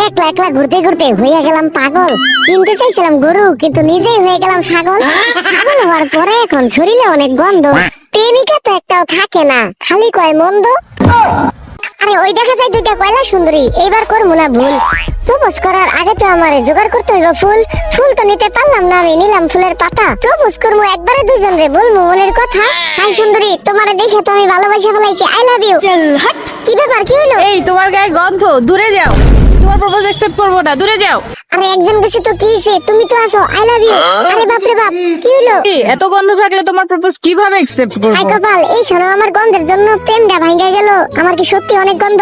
একলা একলা ঘুরতে ঘুরতে হয়ে গেলাম পাগল। কিনতে চাইছিলাম গরু কিন্তু নিজেই হয়ে গেলাম ছাগল। ছাগল হওয়ার পরে এখন শরীরে অনেক গন্ধ। প্রেমিকা তো একটাও থাকে না খালি কয় মন্দ। আরে ওই দেখা যায় দুইটা কয়লা সুন্দরী এইবার করব না ভুল। প্রপোজ করার আগে তো আমারে জোগাড় করতে হইব ফুল। ফুল তো নিতে পারলাম না আমি নিলাম ফুলের পাতা। প্রপোজ করব একবারে দুজন রে বলব মনের কথা। হাই সুন্দরী তোমার দেখে তো আমি ভালোবাসা ফেলাইছি আই লাভ ইউ কি ব্যাপার কি হইল? এই তোমার গায়ে গন্ধ দূরে যাও। তোমার প্রপোজ অ্যাকসেপ্ট করব না। দূরে যাও। আরে গেছে তো কি হইছে? তুমি তো আছো। আই লাভ ইউ আরে বাপ রে বাপ কি এই, এত গন্ধ থাকলে তোমার প্রপোজ কীভাবে অ্যাকসেপ্ট হাই কপাল এইখানে আমার গন্ধের জন্য প্রেমটা ভাঙ্গা গেল। আমার কি সত্যি অনেক গন্ধ?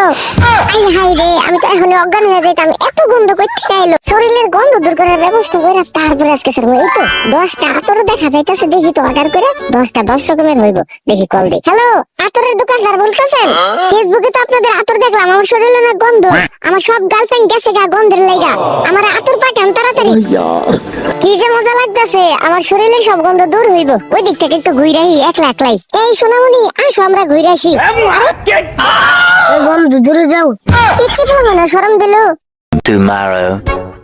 আই হাই রে আমি তো এখন অজ্ঞান হয়ে যাইতাম। এত গন্ধ কই থেকে আইলো। শরীরের গন্ধ দূর করার ব্যবস্থা তারপরে আজকে স্যার এই তো দশটা আতর দেখা যাইতাছে। দেখি তো অর্ডার করে দশটা দশ রকমের হইব। দেখি কল দি হ্যালো আতরের দোকানদার বলতেছেন? ফেসবুকে তো আপনাদের আতর দেখলাম। আমার শরীরে অনেক গন্ধ। আমার সব গার্লফ্রেন্ড গেছে গা গন্ধের লাইগা আমার আতর পাঠান তাড়াতাড়ি। কি যে মজা লাগতেছে আমার শরীরের সব গন্ধ দূর হইব। ওই দিক থেকে একটু ঘুরাই একলা একলাই। এই সোনামণি আসো আমরা ঘুরে আসি। আরে, গন্ধ দূরে যাও। ইচ্ছে পেলাম না সরম দিল। Tomorrow.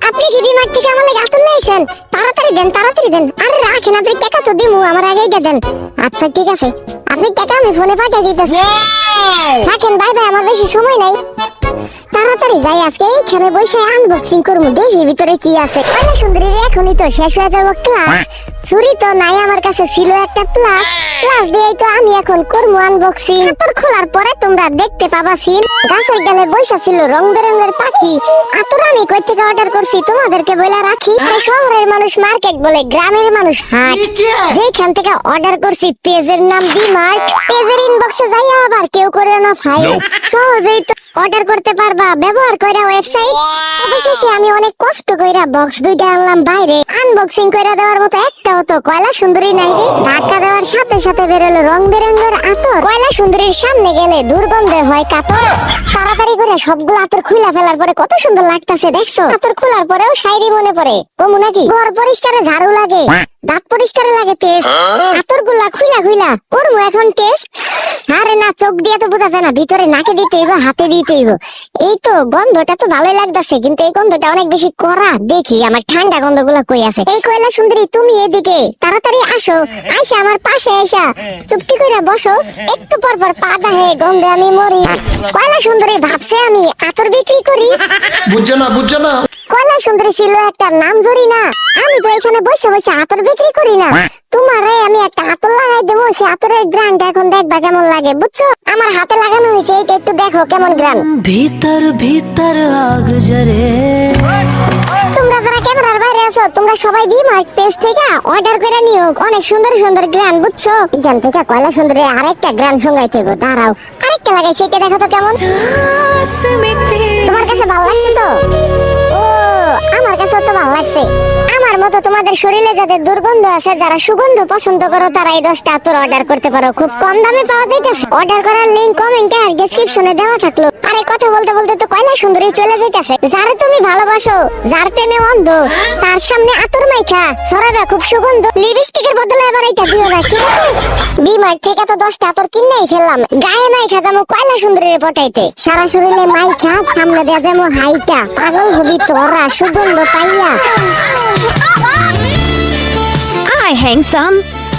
আপনি কি বিমার থেকে আমার লাগে আতুল লাইছেন? তাড়াতাড়ি দেন তাড়াতাড়ি দেন। আরে রাখেন আপনি টাকা তো দিমু আমার আগে দেন। আচ্ছা ঠিক আছে। আপনি টাকা আমি ফোনে পাঠিয়ে দিতেছি। থাকেন বাই বাই আমার বেশি সময় নাই। তাড়াতাড়ি যাই আজকে এইখানে বসে আনবক্সিং করব। দেখি ভিতরে কি আছে। কয়লা সুন্দরীর এখনই তো শেষ হয়ে যাব ক্লাস ছুরি তো নাই আমার কাছে ছিল একটা প্লাস প্লাস দিয়েই তো আমি এখন করব আনবক্সিং তোর খোলার পরে তোমরা দেখতে পাবা সিন গাছের ডালে বৈশা ছিল রং বেরঙের পাখি। আতর আমি কই থেকে অর্ডার করছি তোমাদেরকে বলে রাখি। শহরের মানুষ মার্কেট বলে গ্রামের মানুষ হাট। যেখান থেকে অর্ডার করছি পেজের নাম ডিমার্ট পেজের ইনবক্সে যাই আবার কেউ করে না ফাইল সহজেই তো অর্ডার করতে পারবা ব্যবহার কইরা ওয়েবসাইট অবশেষে আমি অনেক কষ্ট কইরা বক্স দুইটা আনলাম বাইরে। আনবক্সিং কইরা দেওয়ার মতো একটাও তো কয়লা সুন্দরী নাই রে। ধাক্কা দেওয়ার সাথে সাথে বেরোলো রং বেরঙের আতর। কয়লা সুন্দরীর সামনে গেলে দুর্গন্ধে হয় কাতর। তাড়াতাড়ি করে সবগুলো আতর খুলে ফেলার পরে কত সুন্দর লাগতাছে দেখছ? আতর খোলার পরেও শাইরি মনে পড়ে। কমু নাকি? ঘর পরিষ্কারে ঝাড়ু লাগে। দাঁত পরিষ্কারে লাগে পেস্ট আতরগুলা খুইলা খুইলা করব এখন টেস্ট আরে না চোখ দিয়ে তো বোঝা যায় না ভিতরে নাকে দিতে হইব হাতে দিতে হইব এই তো গন্ধটা তো ভালোই লাগতেছে কিন্তু এই গন্ধটা অনেক বেশি কড়া। দেখি আমার ঠান্ডা গন্ধগুলো কই আছে? এই কয়লা সুন্দরী তুমি এদিকে তাড়াতাড়ি আসো। আইসা আমার পাশে আইসা চুপটি করে বসো। একটু পর পর পা দাহে গন্ধে আমি মরি। কয়লা সুন্দরী ভাবছে আমি আতর বিক্রি করি? বুঝছ না বুঝছ না। কয়লা সুন্দরী ছিল একটা নাম জরি না। আমি তো এখানে বসে বসে আতর বিক্রি বিক্রি করি না। তোমারে আমি একটা আতর লাগাই দেবো সে আতরের গ্রামটা এখন দেখবা কেমন লাগে বুঝছ? আমার হাতে লাগানো হয়েছে এইটা একটু দেখো কেমন গ্রান। ভিতর ভিতর আগ জরে। তোমরা যারা ক্যামেরার বাইরে আছো তোমরা সবাই বি মার্ক পেজ থেকে অর্ডার করে নিও। অনেক সুন্দর সুন্দর গ্রান বুঝছ? এখান থেকে কয়লা সুন্দরে আরেকটা গ্রাম সঙ্গাই থেকে দাঁড়াও। আরেকটা লাগাই সেটা দেখো তো কেমন। তোমার কাছে ভালো লাগছে তো? ও আমার কাছে তো ভালো লাগছে। আমার মতো তোমাদের শরীরে যাদের দুর্গন্ধ আছে, যারা সুগন্ধ পছন্দ করো, তারা এই দশটা আতর অর্ডার করতে পারো। খুব কম দামে পাওয়া যাইতেছে। অর্ডার করার লিংক কমেন্টে আর ডেসক্রিপশনে দেওয়া থাকল। আরে কথা বলতে বলতে তো কয়লা সুন্দরী চলে যাইতেছে। যারে তুমি ভালোবাসো, যার প্রেমে অন্ধ, তার সামনে আতর মাইখা, ছড়াবে খুব সুগন্ধ। লিপস্টিকের বদলে এবার এটা দিও না ঠিক আছে বিমার থেকে তো দশটা আতর কিনেই ফেললাম। গায়ে মাইখা যাব কয়লা সুন্দরীর পটাইতে। সারা শরীরে মাইখা, সামনে দেওয়া যাব হাইটা। পাগল হবি তোরা সুগন্ধ পাইয়া। আই হ্যাংসাম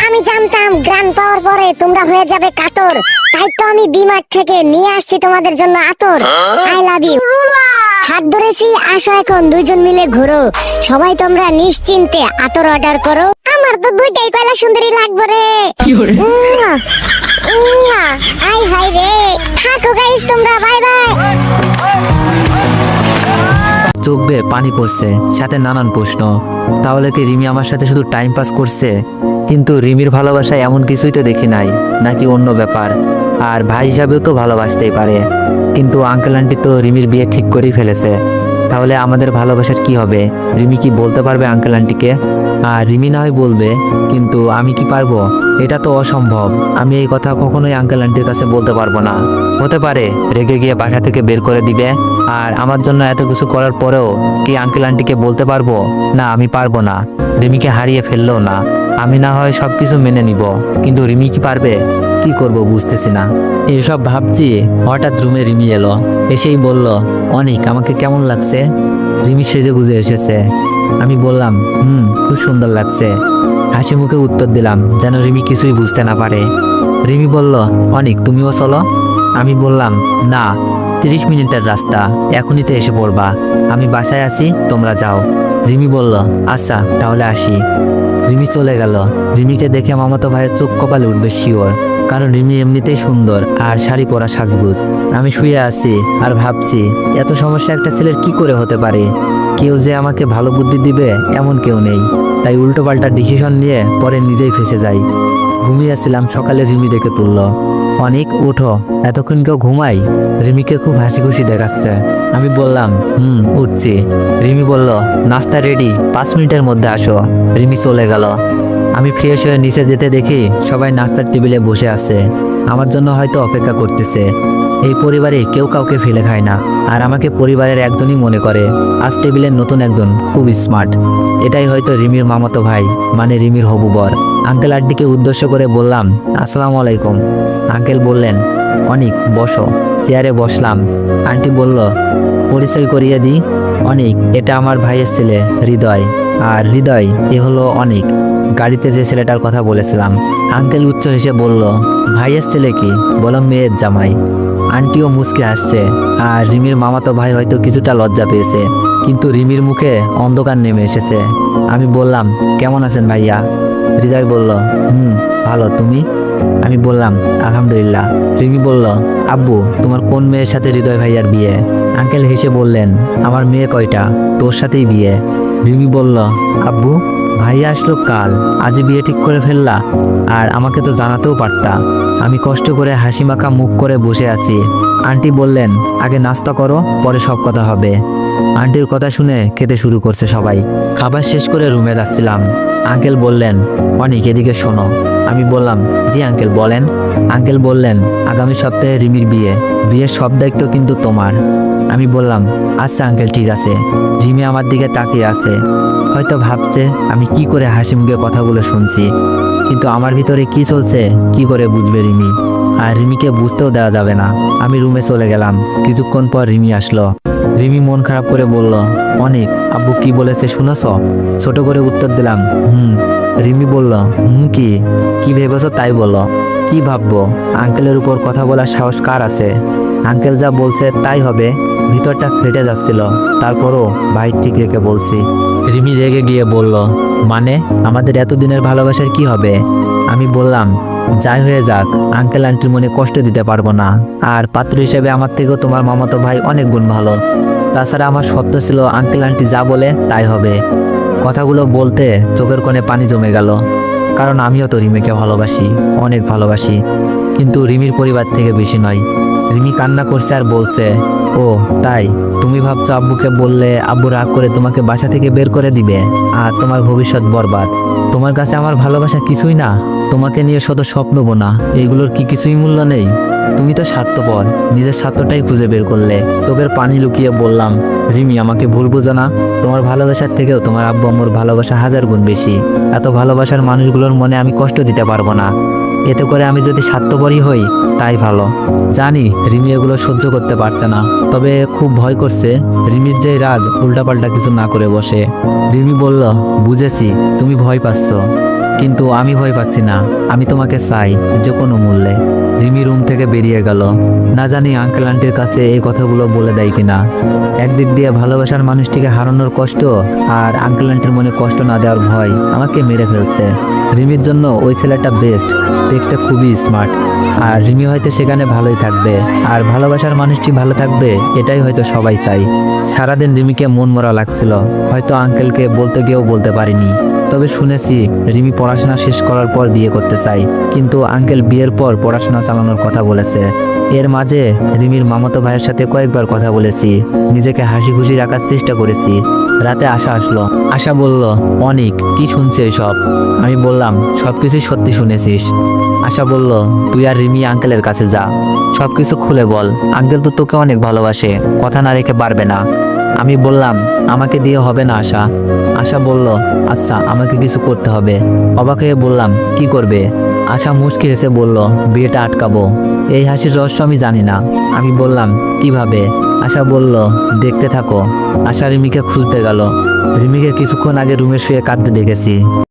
আমি জানতাম গ্রান পাওয়ার পরে তোমরা হয়ে যাবে কাতর। তাই তো আমি বিমার থেকে নিয়ে আসছি তোমাদের জন্য আতর। আই লাভ ইউ হাত ধরেছি আসো এখন দুইজন মিলে ঘুরো। সবাই তোমরা নিশ্চিন্তে আতর অর্ডার করো। আমার তো দুইটাই কয়লা সুন্দরী লাগবে রে। আই হাই রে। থাকো গাইস তোমরা বাই বাই চোখ বেয়ে পানি পড়ছে। সাথে নানান প্রশ্ন। তাহলে কি রিমি আমার সাথে শুধু টাইম পাস করছে? কিন্তু রিমির ভালোবাসায় এমন কিছুই তো দেখি নাই, নাকি অন্য ব্যাপার। আর ভাই হিসাবেও তো ভালোবাসতেই পারে। কিন্তু আঙ্কেল আন্টি তো রিমির বিয়ে ঠিক করেই ফেলেছে। তাহলে আমাদের ভালোবাসার কি হবে? রিমি কি বলতে পারবে আঙ্কেল আন্টিকে আর রিমি না হয় বলবে, কিন্তু আমি কি পারব? এটা তো অসম্ভব। আমি এই কথা কখনোই আঙ্কেল আন্টির কাছে বলতে পারব না। হতে পারে রেগে গিয়ে বাসা থেকে বের করে দিবে, আর আমার জন্য এত কিছু করার পরেও কি আঙ্কেল আন্টিকে বলতে পারব? না, আমি পারব না। রিমিকে হারিয়ে ফেললেও না। আমি না হয় সব কিছু মেনে নিব। কিন্তু রিমি কি পারবে? কি করব বুঝতেছি না। এসব ভাবছি হঠাৎ রুমে রিমি এলো। এসেই বলল, অনেক, আমাকে কেমন লাগছে? রিমি সেজে গুজে এসেছে। আমি বললাম, হুম, খুব সুন্দর লাগছে। হাসি মুখে উত্তর দিলাম, যেন রিমি কিছুই বুঝতে না পারে। রিমি বলল, অনেক, তুমিও চলো? আমি বললাম, না, তিরিশ মিনিটের রাস্তা, এখনই তো এসে পড়বা। আমি বাসায় আছি, তোমরা যাও। রিমি বলল আচ্ছা তাহলে আসি। রিমি চলে গেল। রিমিকে দেখে মামাতো ভাইয়ের চোখ কপালে উঠবে শিওর, কারণ রিমি এমনিতেই সুন্দর আর শাড়ি পরা সাজগুজ। আমি শুয়ে আছি আর ভাবছি, এত সমস্যা একটা ছেলের কি করে হতে পারে? কেউ যে আমাকে ভালো বুদ্ধি দিবে এমন কেউ নেই। তাই উল্টো পাল্টা ডিসিশন নিয়ে পরে নিজেই ফেসে যাই। ঘুমিয়েছিলাম সকালে রিমি ডেকে তুললো। অনেক, উঠো। এতক্ষণ কেউ ঘুমাই রিমিকে খুব হাসি খুশি দেখাচ্ছে। আমি বললাম, হুম, উঠছি। রিমি বলল, নাস্তা রেডি পাঁচ মিনিটের মধ্যে আসো। রিমি চলে গেল। আমি ফ্রেশ হয়ে নিচে যেতে দেখি সবাই নাস্তার টেবিলে বসে আছে। আমার জন্য হয়তো অপেক্ষা করতেছে। এই পরিবারে কেউ কাউকে ফেলে খায় না, আর আমাকে পরিবারের একজনই মনে করে। আজ টেবিলের নতুন একজন খুব স্মার্ট। এটাই হয়তো রিমির মামাতো ভাই মানে রিমির হবু বর। আঙ্কেল আড্ডিকে উদ্দেশ্য করে বললাম, আসসালামু আলাইকুম। আঙ্কেল বললেন, অনেক, বসো। চেয়ারে বসলাম। আন্টি বলল, পরিচয় করিয়ে দিই, অনেক, এটা আমার ভাইয়ের ছেলে, হৃদয়। আর হৃদয়, এ হলো অনেক। গাড়িতে যে ছেলেটার কথা বলেছিলাম, আঙ্কেল উচ্চ হেসে বলল, ভাইয়ের ছেলে কি? বললাম, মেয়ের জামাই। আন্টিও মুচকে আসছে। আর রিমির মামাতো ভাই হয়তো কিছুটা লজ্জা পেয়েছে, কিন্তু রিমির মুখে অন্ধকার নেমে এসেছে। আমি বললাম, কেমন আছেন ভাইয়া? হৃদয় বলল, হুম, ভালো, তুমি? আমি বললাম, আলহামদুলিল্লাহ। রিমি বলল, আব্বু, তোমার কোন মেয়ের সাথে হৃদয় ভাইয়ার বিয়ে? আঙ্কেল হেসে বললেন, আমার মেয়ে কয়টা? তোর সাথেই বিয়ে। রিমি বলল, আব্বু, ভাইয়া আসলো কাল আজই বিয়ে ঠিক করে ফেললা, আর আমাকে তো জানাতেও পারতা। আমি কষ্ট করে হাসি মাখা মুখ করে বসে আছি। আন্টি বললেন, আগে নাস্তা করো, পরে সব কথা হবে। আন্টির কথা শুনে খেতে শুরু করছে সবাই। খাবার শেষ করে রুমে যাচ্ছিলাম। আঙ্কেল বললেন, অনেক, এদিকে শোনো। আমি বললাম, জি আঙ্কেল, বলেন। আঙ্কেল বললেন, আগামী সপ্তাহে রিমির বিয়ে। বিয়ের সব দায়িত্ব কিন্তু তোমার। আমি বললাম আচ্ছা আঙ্কেল, ঠিক আছে। রিমি আমার দিকে তাকিয়ে আছে। হয়তো ভাবছে, আমি কি করে হাসি মুখে কথাগুলো শুনছি? কিন্তু আমার ভিতরে কি চলছে, কি করে বুঝবে রিমি? আর রিমিকে বুঝতেও দেওয়া যাবে না। আমি রুমে চলে গেলাম। কিছুক্ষণ পর রিমি আসলো। রিমি মন খারাপ করে বলল, অনেক, আব্বু কি বলেছে শুনেছ? ছোট করে উত্তর দিলাম, হুম। রিমি বলল, হুম কি? কি ভেবেছো তাই বলো। কি ভাববো? আঙ্কেলের উপর কথা বলার সাহস কার আছে? আঙ্কেল যা বলছে তাই হবে। ভিতরটা ফেটে যাচ্ছিল। তারপরও ভাই ঠিক রেখে বলছি রিমি রেগে গিয়ে বলল মানে আমাদের এতদিনের ভালোবাসার কি হবে? আমি বললাম, যাই হয়ে যাক আঙ্কেল আন্টির মনে কষ্ট দিতে পারব না। আর পাত্র হিসেবে আমার থেকেও তোমার মামাতো ভাই অনেক গুণ ভালো। তাছাড়া আমার সত্য ছিল আঙ্কেল আন্টি যা বলে তাই হবে। কথাগুলো বলতে চোখের কোণে পানি জমে গেল, কারণ আমিও তো রিমিকে ভালোবাসি, অনেক ভালোবাসি। কিন্তু রিমির পরিবার থেকে বেশি নয়। রিমি কান্না করছে আর বলছে ও, তাই? তুমি ভাবছ আব্বুকে বললে আব্বু রাগ করে তোমাকে বাসা থেকে বের করে দিবে? আর তোমার ভবিষ্যৎ বরবাদ। তোমার কাছে আমার ভালোবাসা কিছুই না। তোমাকে নিয়ে শত স্বপ্ন বোনা। এইগুলোর কি কিছুই মূল্য নেই? তুমি তো স্বার্থপর। নিজের স্বার্থটাই খুঁজে বের করলে। চোখের পানি লুকিয়ে বললাম, রিমি, আমাকে ভুল বোঝো না। তোমার ভালোবাসার থেকেও তোমার আব্বু আম্মুর ভালোবাসা হাজার গুণ বেশি। এত ভালোবাসার মানুষগুলোর মনে আমি কষ্ট দিতে পারব না। এতে করে আমি যদি স্বার্থপরই হই, তাই ভালো। জানি রিমি এগুলো সহ্য করতে পারছে না, তবে খুব ভয় করছে রিমির যে রাগ, উল্টাপাল্টা কিছু না করে বসে। রিমি বলল, বুঝেছি, তুমি ভয় পাচ্ছ। কিন্তু আমি ভয় পাচ্ছি না। আমি তোমাকে চাই যে কোনো মূল্যে। রিমি রুম থেকে বেরিয়ে গেল। না জানি আঙ্কেল আন্টির কাছে এই কথাগুলো বলে দেয় কিনা। একদিক দিয়ে ভালোবাসার মানুষটিকে হারানোর কষ্ট আর আঙ্কেল আন্টির মনে কষ্ট না দেওয়ার ভয় আমাকে মেরে ফেলছে। রিমির জন্য ওই ছেলেটা বেস্ট দেখতে খুবই স্মার্ট আর রিমি হয়তো সেখানে ভালোই থাকবে। আর ভালোবাসার মানুষটি ভালো থাকবে, এটাই হয়তো সবাই চাই সারাদিন রিমিকে মন মরা লাগছিল। হয়তো আঙ্কেলকে বলতে গিয়েও বলতে পারিনি। তবে শুনেছি, রিমি পড়াশোনা শেষ করার পর বিয়ে করতে চাই কিন্তু আঙ্কেল বিয়ের পর পড়াশোনা চালানোর কথা বলেছে। এর মাঝে রিমির মামাতো ভাইয়ের সাথে কয়েকবার কথা বলেছি। নিজেকে হাসি খুশি রাখার চেষ্টা করেছি। রাতে আশা আসলো। আশা বলল, অনেক, কি শুনছে সব আমি বললাম সব কিছুই সত্যি শুনেছিস। আশা বলল, তুই আর রিমি আঙ্কেলের কাছে যা। সব কিছু খুলে বল। আঙ্কেল তো তোকে অনেক ভালোবাসে। কথা না রেখে পারবে না। আমি বললাম, আমাকে দিয়ে হবে না, আশা। আশা বলল আচ্ছা আমাকে কিছু করতে হবে। অবাক হয়ে বললাম, কি করবে? আশা মুশকিল এসে বলল, বিয়েটা আটকাবো। এই হাসির রহস্য আমি জানি না। আমি বললাম, কীভাবে? আশা বলল, দেখতে থাকো। আশা রিমিকে খুঁজতে গেল। রিমিকে কিছুক্ষণ আগে রুমে শুয়ে কাঁদতে দেখেছি।